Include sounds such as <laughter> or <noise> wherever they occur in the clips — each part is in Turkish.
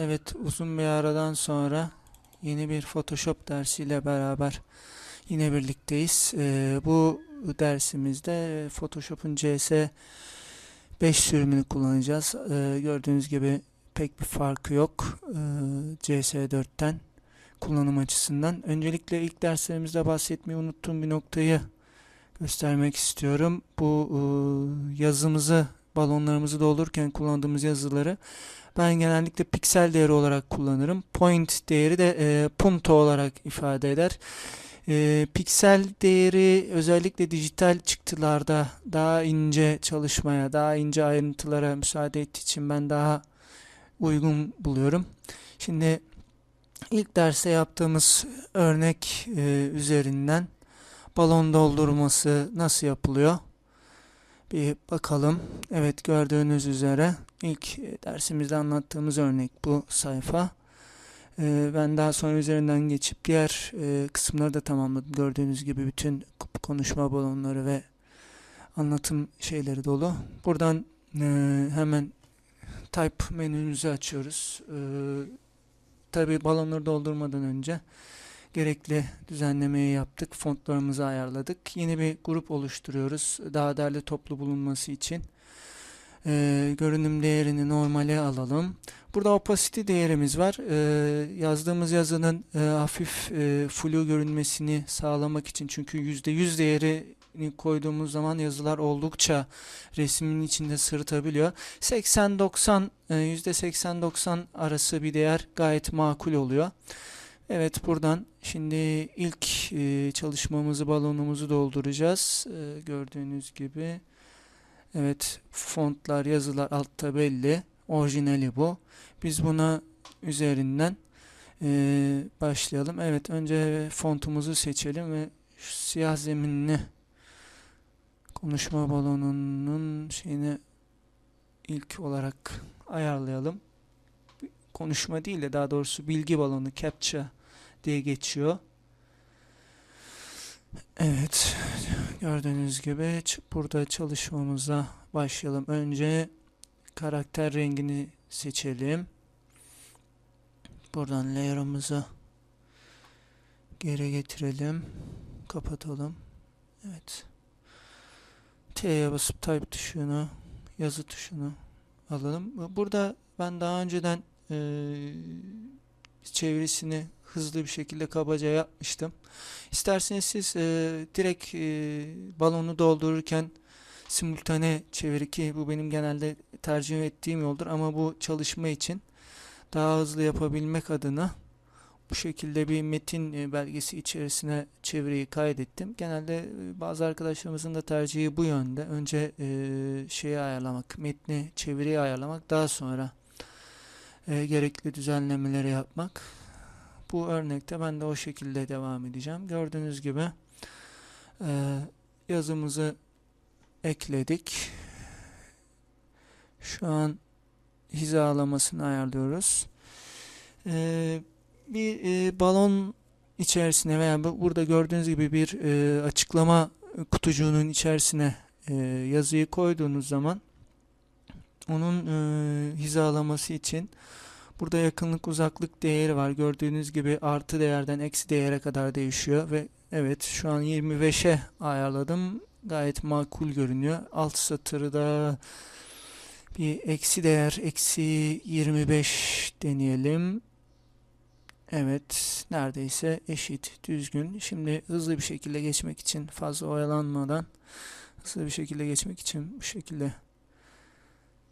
Evet, uzun bir aradan sonra yeni bir Photoshop dersiyle beraber yine birlikteyiz. Ee, bu dersimizde Photoshop'un CS 5 sürümünü kullanacağız. Ee, gördüğünüz gibi pek bir farkı yok ee, CS4'ten kullanım açısından. Öncelikle ilk derslerimizde bahsetmeyi unuttuğum bir noktayı göstermek istiyorum. Bu e, yazımızı, balonlarımızı doldururken kullandığımız yazıları ben genellikle piksel değeri olarak kullanırım. Point değeri de e, punto olarak ifade eder. E, piksel değeri özellikle dijital çıktılarda daha ince çalışmaya, daha ince ayrıntılara müsaade ettiği için ben daha uygun buluyorum. Şimdi ilk derste yaptığımız örnek e, üzerinden balon doldurması nasıl yapılıyor? Bir bakalım. Evet gördüğünüz üzere ilk dersimizde anlattığımız örnek bu sayfa. Ee, ben daha sonra üzerinden geçip diğer e, kısımları da tamamladım. Gördüğünüz gibi bütün konuşma balonları ve anlatım şeyleri dolu. Buradan e, hemen type menümüzü açıyoruz. Tabii balonları doldurmadan önce gerekli düzenlemeyi yaptık. Fontlarımızı ayarladık. Yeni bir grup oluşturuyoruz. Daha değerli toplu bulunması için. Ee, görünüm değerini normale alalım. Burada opacity değerimiz var. Ee, yazdığımız yazının e, hafif e, flu görünmesini sağlamak için. Çünkü %100 değerini koyduğumuz zaman yazılar oldukça resmin içinde sırıtabiliyor. 80-90 e, %80-90 arası bir değer gayet makul oluyor. Evet buradan şimdi ilk e, çalışmamızı balonumuzu dolduracağız. E, gördüğünüz gibi. Evet fontlar yazılar altta belli. Orijinali bu. Biz buna üzerinden e, başlayalım. Evet önce fontumuzu seçelim ve siyah zeminli konuşma balonunun şeyini ilk olarak ayarlayalım. Konuşma değil de daha doğrusu bilgi balonu captcha diye geçiyor. Evet, gördüğünüz gibi burada çalışmamıza başlayalım. Önce karakter rengini seçelim. Buradan layer'ımızı geri getirelim. Kapatalım. Evet. T'ye basıp type tuşunu, yazı tuşunu alalım. Burada ben daha önceden eee çevirisini hızlı bir şekilde kabaca yapmıştım. İsterseniz siz e, direkt e, balonu doldururken simultane çeviri ki bu benim genelde tercih ettiğim yoldur ama bu çalışma için daha hızlı yapabilmek adına bu şekilde bir metin e, belgesi içerisine çeviriyi kaydettim. Genelde e, bazı arkadaşlarımızın da tercihi bu yönde. Önce e, şeyi ayarlamak, metni, çeviriyi ayarlamak, daha sonra gerekli düzenlemeleri yapmak. Bu örnekte ben de o şekilde devam edeceğim. Gördüğünüz gibi e, yazımızı ekledik. Şu an hizalamasını ayarlıyoruz. E, bir e, balon içerisine veya bu- burada gördüğünüz gibi bir e, açıklama kutucuğunun içerisine e, yazıyı koyduğunuz zaman onun e, hizalaması için Burada yakınlık uzaklık değeri var. Gördüğünüz gibi artı değerden eksi değere kadar değişiyor ve evet şu an 25'e ayarladım. Gayet makul görünüyor. Alt satırda bir eksi değer eksi 25 deneyelim. Evet neredeyse eşit düzgün. Şimdi hızlı bir şekilde geçmek için fazla oyalanmadan hızlı bir şekilde geçmek için bu şekilde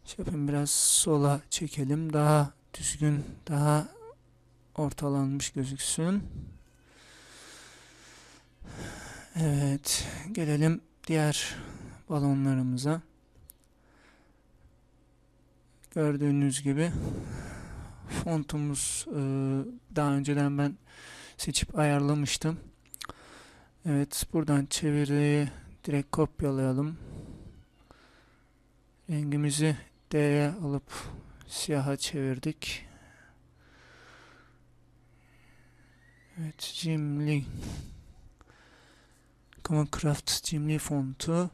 şey yapayım biraz sola çekelim. Daha düzgün, daha ortalanmış gözüksün. Evet, gelelim diğer balonlarımıza. Gördüğünüz gibi fontumuz e, daha önceden ben seçip ayarlamıştım. Evet, buradan çeviriyi direkt kopyalayalım. Rengimizi D'ye alıp siyaha çevirdik. Evet, Jimli Common Craft Jimli fontu.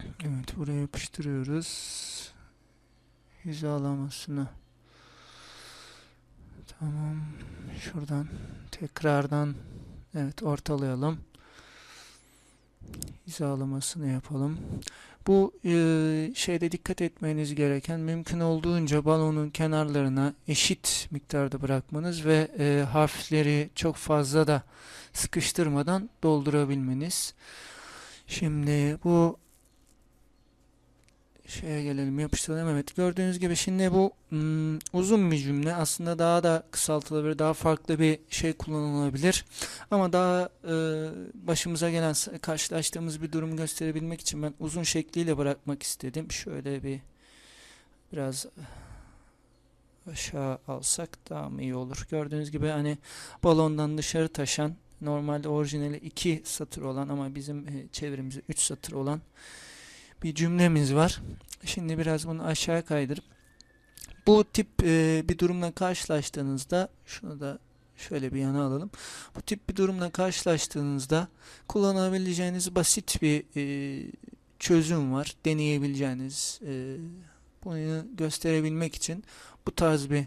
Evet, buraya yapıştırıyoruz. Hizalamasını Tamam. Şuradan tekrardan evet ortalayalım. Hizalamasını yapalım. Bu e, şeyde dikkat etmeniz gereken mümkün olduğunca balonun kenarlarına eşit miktarda bırakmanız ve e, harfleri çok fazla da sıkıştırmadan doldurabilmeniz. Şimdi bu şeye gelelim yapıştıralım. Evet gördüğünüz gibi şimdi bu hmm, uzun bir cümle. Aslında daha da kısaltılabilir daha farklı bir şey kullanılabilir. Ama daha e, başımıza gelen karşılaştığımız bir durumu gösterebilmek için ben uzun şekliyle bırakmak istedim. Şöyle bir biraz aşağı alsak daha mı iyi olur? Gördüğünüz gibi hani balondan dışarı taşan normalde orijinali iki satır olan ama bizim e, çevirimizde üç satır olan bir cümlemiz var. Şimdi biraz bunu aşağı kaydırıp bu tip e, bir durumla karşılaştığınızda şunu da şöyle bir yana alalım. Bu tip bir durumla karşılaştığınızda kullanabileceğiniz basit bir e, çözüm var. Deneyebileceğiniz e, bunu gösterebilmek için bu tarz bir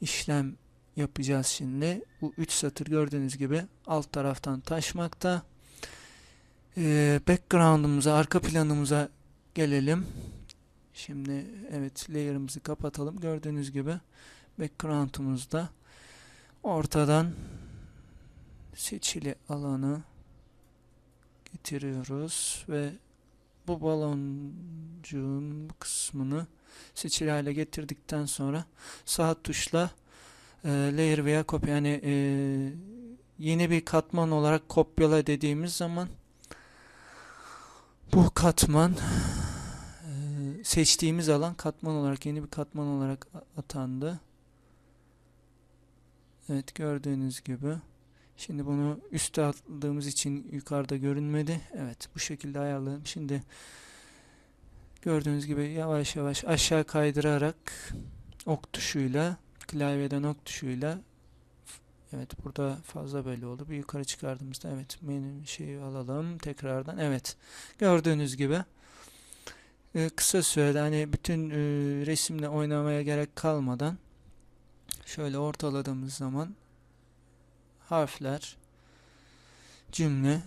işlem yapacağız şimdi. Bu 3 satır gördüğünüz gibi alt taraftan taşmakta. Ee, background'umuza, arka planımıza gelelim. Şimdi evet layer'ımızı kapatalım. Gördüğünüz gibi background'umuzda ortadan seçili alanı getiriyoruz ve bu baloncuğun kısmını seçili hale getirdikten sonra sağ tuşla e, layer veya kopya yani e, yeni bir katman olarak kopyala dediğimiz zaman bu katman e, seçtiğimiz alan katman olarak yeni bir katman olarak atandı. Evet gördüğünüz gibi. Şimdi bunu üste aldığımız için yukarıda görünmedi. Evet bu şekilde ayarladım. Şimdi gördüğünüz gibi yavaş yavaş aşağı kaydırarak ok tuşuyla klavyeden ok tuşuyla Evet burada fazla belli oldu. Bir yukarı çıkardığımızda evet menü şeyi alalım tekrardan. Evet gördüğünüz gibi e, kısa sürede hani bütün e, resimle oynamaya gerek kalmadan şöyle ortaladığımız zaman harfler cümle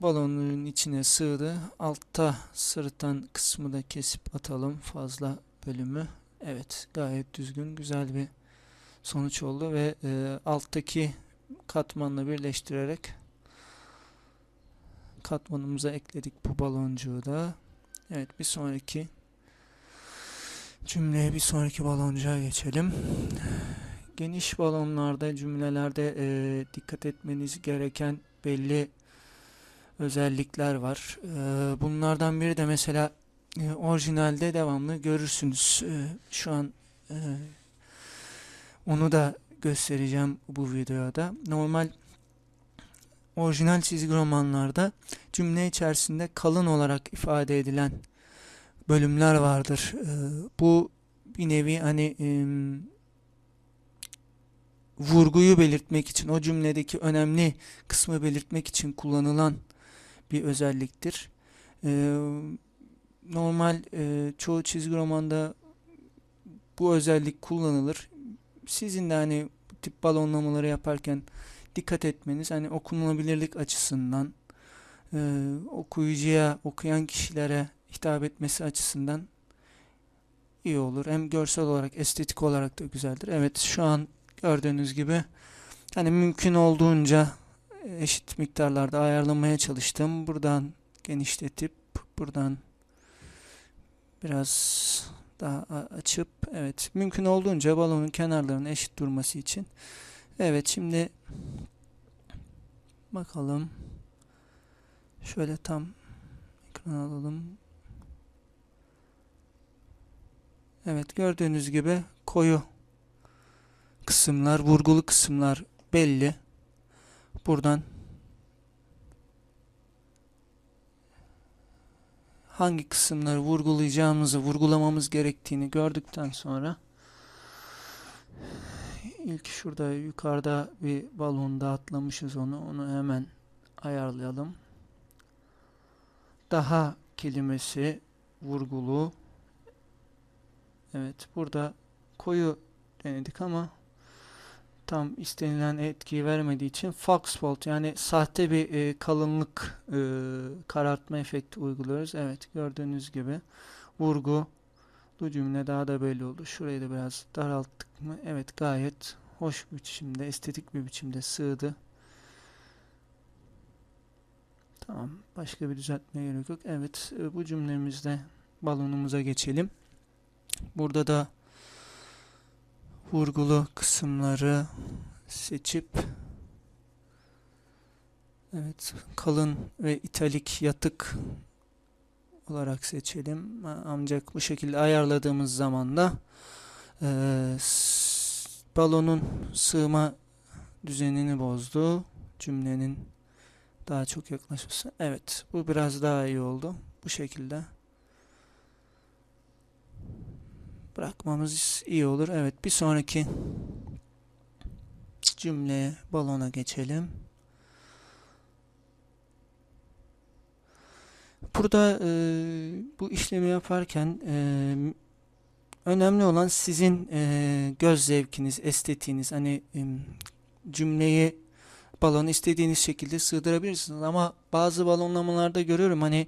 balonun içine sığdı. Altta sırıtan kısmı da kesip atalım fazla bölümü. Evet gayet düzgün güzel bir sonuç oldu ve e, alttaki katmanla birleştirerek katmanımıza ekledik bu baloncuğu da. Evet bir sonraki cümleye bir sonraki baloncuğa geçelim. Geniş balonlarda cümlelerde e, dikkat etmeniz gereken belli özellikler var. E, bunlardan biri de mesela e, orijinalde devamlı görürsünüz. E, şu an e, onu da göstereceğim bu videoda. Normal orijinal çizgi romanlarda cümle içerisinde kalın olarak ifade edilen bölümler vardır. Ee, bu bir nevi hani vurguyu belirtmek için, o cümledeki önemli kısmı belirtmek için kullanılan bir özelliktir. Ee, normal e, çoğu çizgi romanda bu özellik kullanılır sizin de hani tip balonlamaları yaparken dikkat etmeniz hani okunabilirlik açısından e, okuyucuya, okuyan kişilere hitap etmesi açısından iyi olur. Hem görsel olarak, estetik olarak da güzeldir. Evet şu an gördüğünüz gibi hani mümkün olduğunca eşit miktarlarda ayarlamaya çalıştım. Buradan genişletip buradan biraz daha açıp evet mümkün olduğunca balonun kenarlarının eşit durması için. Evet şimdi bakalım. Şöyle tam ekran alalım. Evet gördüğünüz gibi koyu kısımlar vurgulu kısımlar belli. Buradan hangi kısımları vurgulayacağımızı, vurgulamamız gerektiğini gördükten sonra ilk şurada yukarıda bir balonda atlamışız onu. Onu hemen ayarlayalım. Daha kelimesi vurgulu. Evet burada koyu denedik ama tam istenilen etkiyi vermediği için Foxbolt yani sahte bir e, kalınlık e, karartma efekti uyguluyoruz. Evet gördüğünüz gibi vurgu bu cümle daha da belli oldu. Şurayı da biraz daralttık mı? Evet gayet hoş bir biçimde, estetik bir biçimde sığdı. Tamam. Başka bir düzeltmeye gerek yok. Evet e, bu cümlemizde balonumuza geçelim. Burada da vurgulu kısımları seçip evet kalın ve italik yatık olarak seçelim. Ancak bu şekilde ayarladığımız zaman da e, balonun sığma düzenini bozdu. Cümlenin daha çok yaklaşması. Evet, bu biraz daha iyi oldu. Bu şekilde bırakmamız iyi olur. Evet, bir sonraki cümleye, balona geçelim. Burada e, bu işlemi yaparken e, önemli olan sizin e, göz zevkiniz, estetiğiniz. Hani e, cümleyi balonu istediğiniz şekilde sığdırabilirsiniz ama bazı balonlamalarda görüyorum hani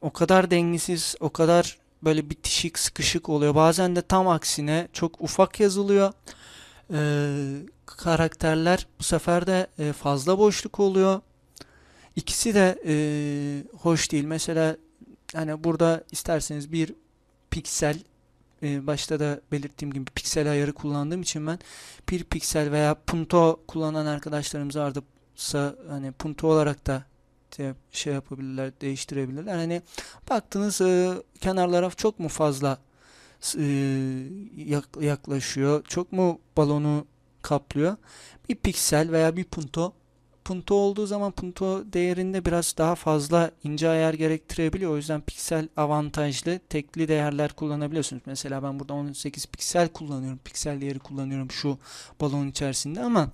o kadar dengesiz, o kadar böyle bitişik, sıkışık oluyor. Bazen de tam aksine çok ufak yazılıyor. Ee, karakterler bu sefer de e, fazla boşluk oluyor. İkisi de e, hoş değil. Mesela hani burada isterseniz bir piksel e, başta da belirttiğim gibi piksel ayarı kullandığım için ben bir piksel veya punto kullanan arkadaşlarımız varsa hani punto olarak da şey yapabilirler, değiştirebilirler. Hani baktınız e, kenarlara çok mu fazla e, yak- yaklaşıyor, çok mu balonu kaplıyor? Bir piksel veya bir punto punto olduğu zaman punto değerinde biraz daha fazla ince ayar gerektirebiliyor. O yüzden piksel avantajlı. Tekli değerler kullanabiliyorsunuz. Mesela ben burada 18 piksel kullanıyorum. Piksel değeri kullanıyorum şu balon içerisinde ama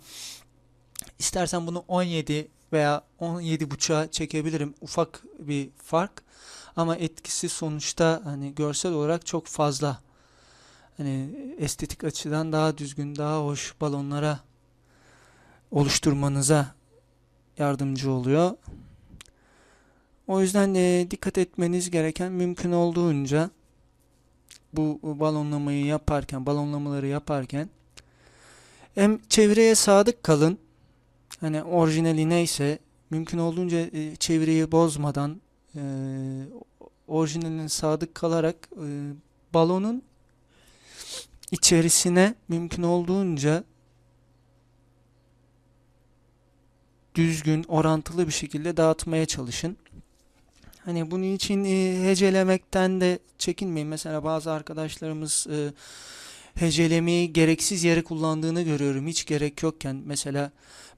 istersen bunu 17 veya 17 buçuğa çekebilirim. Ufak bir fark ama etkisi sonuçta hani görsel olarak çok fazla. Hani estetik açıdan daha düzgün, daha hoş balonlara oluşturmanıza yardımcı oluyor. O yüzden e, dikkat etmeniz gereken mümkün olduğunca bu balonlamayı yaparken, balonlamaları yaparken hem çevreye sadık kalın. Hani orijinali neyse mümkün olduğunca e, çevreyi bozmadan e, orijinaline sadık kalarak e, balonun içerisine mümkün olduğunca düzgün, orantılı bir şekilde dağıtmaya çalışın. Hani bunun için e, hecelemekten de çekinmeyin. Mesela bazı arkadaşlarımız e, hecelemeyi gereksiz yere kullandığını görüyorum. Hiç gerek yokken mesela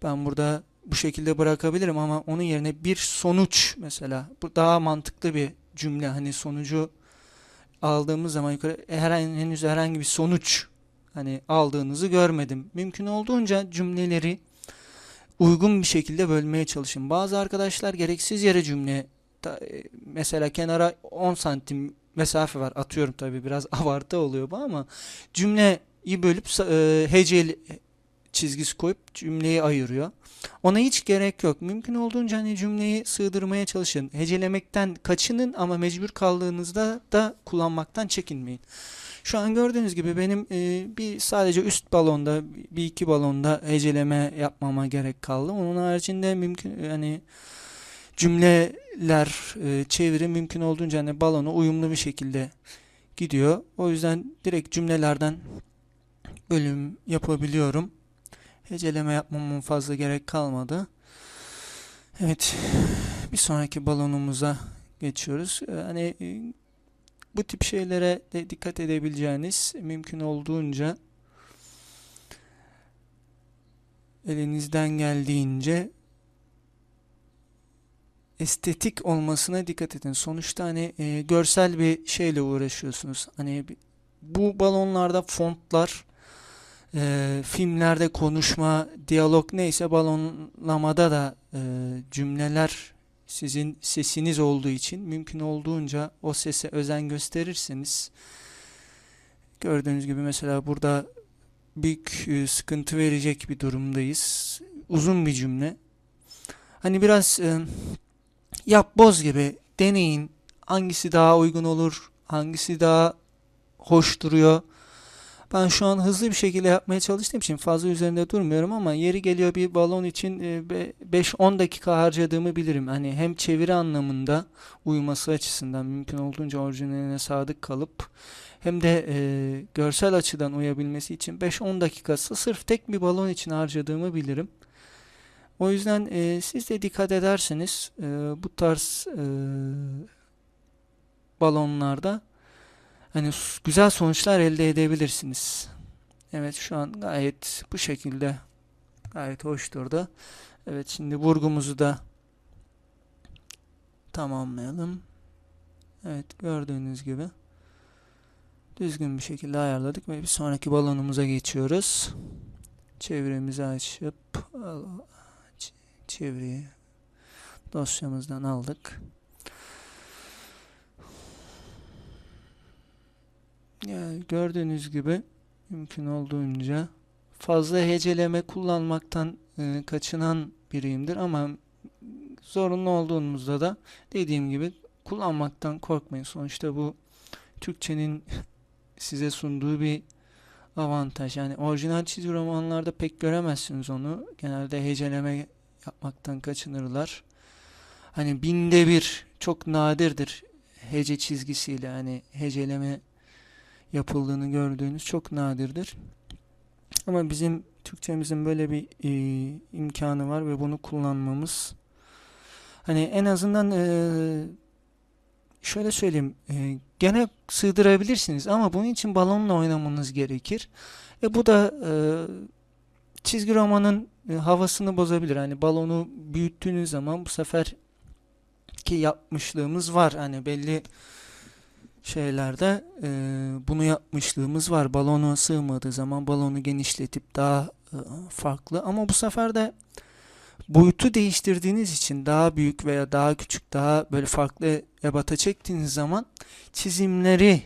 ben burada bu şekilde bırakabilirim ama onun yerine bir sonuç mesela bu daha mantıklı bir cümle. Hani sonucu aldığımız zaman yukarı herhangi, henüz herhangi bir sonuç hani aldığınızı görmedim. Mümkün olduğunca cümleleri uygun bir şekilde bölmeye çalışın. Bazı arkadaşlar gereksiz yere cümle e, mesela kenara 10 santim mesafe var. Atıyorum tabii biraz <laughs> abartı oluyor bu ama cümleyi bölüp e, hece çizgisi koyup cümleyi ayırıyor. Ona hiç gerek yok. Mümkün olduğunca hani cümleyi sığdırmaya çalışın. Hecelemekten kaçının ama mecbur kaldığınızda da kullanmaktan çekinmeyin. Şu an gördüğünüz gibi benim e, bir sadece üst balonda bir iki balonda heceleme yapmama gerek kaldı. Onun haricinde mümkün hani cümleler e, çeviri mümkün olduğunca hani balona uyumlu bir şekilde gidiyor. O yüzden direkt cümlelerden bölüm yapabiliyorum. Heceleme yapmamın fazla gerek kalmadı. Evet, bir sonraki balonumuza geçiyoruz. E, Hani e, bu tip şeylere de dikkat edebileceğiniz mümkün olduğunca elinizden geldiğince estetik olmasına dikkat edin. Sonuçta hani e, görsel bir şeyle uğraşıyorsunuz. Hani bu balonlarda fontlar, e, filmlerde konuşma, diyalog neyse balonlamada da e, cümleler sizin sesiniz olduğu için mümkün olduğunca o sese özen gösterirseniz gördüğünüz gibi mesela burada büyük e, sıkıntı verecek bir durumdayız. Uzun bir cümle. Hani biraz e, yap boz gibi deneyin. Hangisi daha uygun olur, hangisi daha hoş duruyor. Ben şu an hızlı bir şekilde yapmaya çalıştığım için fazla üzerinde durmuyorum ama yeri geliyor bir balon için e, be- 5-10 dakika harcadığımı bilirim. Hani hem çeviri anlamında uyuması açısından mümkün olduğunca orijinaline sadık kalıp hem de e, görsel açıdan uyabilmesi için 5-10 dakikası sırf tek bir balon için harcadığımı bilirim. O yüzden e, siz de dikkat ederseniz e, bu tarz e, balonlarda hani güzel sonuçlar elde edebilirsiniz. Evet şu an gayet bu şekilde gayet hoş durdu. Evet şimdi vurgumuzu da tamamlayalım. Evet gördüğünüz gibi düzgün bir şekilde ayarladık ve bir sonraki balonumuza geçiyoruz. Çevremizi açıp al- ç- çevreyi dosyamızdan aldık. Yani gördüğünüz gibi mümkün olduğunca fazla heceleme kullanmaktan e, kaçınan biriyimdir ama zorunlu olduğumuzda da dediğim gibi kullanmaktan korkmayın. Sonuçta bu Türkçenin <laughs> size sunduğu bir avantaj. Yani orijinal çizgi romanlarda pek göremezsiniz onu. Genelde heceleme yapmaktan kaçınırlar. Hani binde bir çok nadirdir hece çizgisiyle hani heceleme yapıldığını gördüğünüz çok nadirdir. Ama bizim Türkçemizin böyle bir e, imkanı var ve bunu kullanmamız hani en azından e, şöyle söyleyeyim e, gene sığdırabilirsiniz ama bunun için balonla oynamanız gerekir. E bu da e, çizgi romanın e, havasını bozabilir. Hani balonu büyüttüğünüz zaman bu sefer ki yapmışlığımız var. Hani belli şeylerde e, bunu yapmışlığımız var. Balonu sığmadığı zaman balonu genişletip daha e, farklı ama bu sefer de boyutu değiştirdiğiniz için daha büyük veya daha küçük daha böyle farklı ebata çektiğiniz zaman çizimleri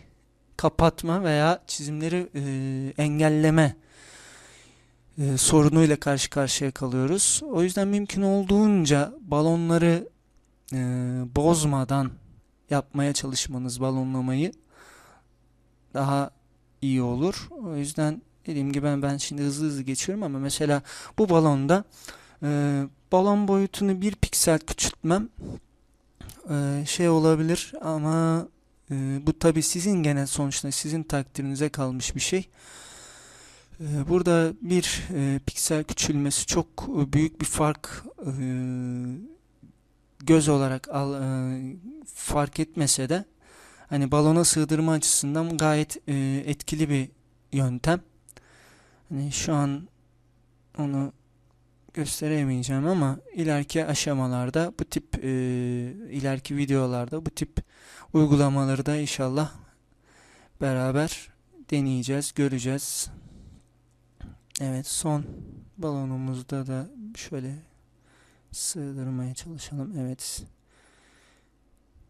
kapatma veya çizimleri e, engelleme e, sorunuyla karşı karşıya kalıyoruz. O yüzden mümkün olduğunca balonları e, bozmadan yapmaya çalışmanız balonlamayı daha iyi olur. O yüzden dediğim gibi ben, ben şimdi hızlı hızlı geçiyorum ama mesela bu balonda e, balon boyutunu bir piksel küçültmem e, şey olabilir ama e, bu tabi sizin gene sonuçta sizin takdirinize kalmış bir şey. E, burada bir e, piksel küçülmesi çok e, büyük bir fark e, göz olarak al, e, fark etmese de hani balona sığdırma açısından gayet e, etkili bir yöntem. Hani şu an onu gösteremeyeceğim ama ileriki aşamalarda bu tip e, ileriki videolarda bu tip uygulamaları da inşallah beraber deneyeceğiz, göreceğiz. Evet son balonumuzda da şöyle sığdırmaya çalışalım. Evet.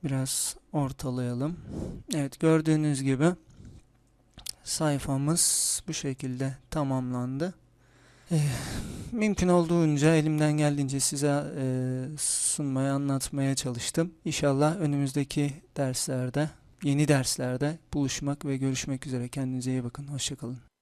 Biraz ortalayalım. Evet gördüğünüz gibi sayfamız bu şekilde tamamlandı. Eh, mümkün olduğunca elimden geldiğince size e, sunmaya, anlatmaya çalıştım. İnşallah önümüzdeki derslerde, yeni derslerde buluşmak ve görüşmek üzere. Kendinize iyi bakın. Hoşçakalın.